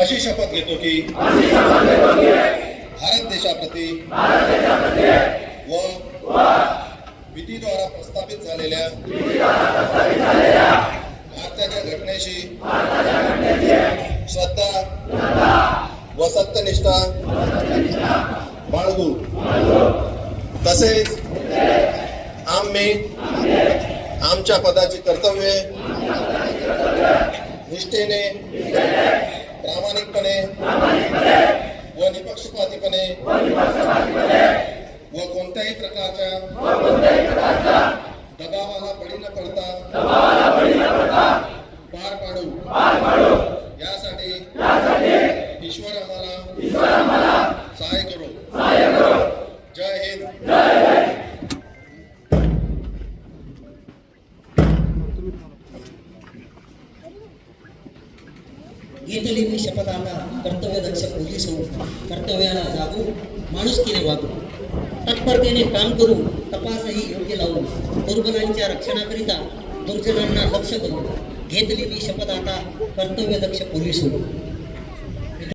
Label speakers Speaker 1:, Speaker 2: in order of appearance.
Speaker 1: अशी शपथ घेतो की भारत देशाप्रती व विधीद्वारा प्रस्थापित झालेल्या भारताच्या घटनेशी श्रद्धा व सत्यनिष्ठा बाळगू. तसेच आम्ही आमच्या पदाची कर्तव्ये निष्ठेने प्रामाणिकपणे व निपक्षपातीपणे व कोणत्याही प्रकारच्या दबावाला बळी न पडता पार पाडू. यासाठी ईश्वर आम्हाला सहाय्य करू.
Speaker 2: घेतली मी शपथाला कर्तव्यदक्ष पोलीस होऊन कर्तव्याला जागू माणुसकीने वागू. तत्परतेने काम करू तपासही योग्य लावू दुर्बलांच्या रक्षणाकरिता दुर्जनांना लक्ष करू घेतली मी शपथ आता कर्तव्यदक्ष पोलीस होऊ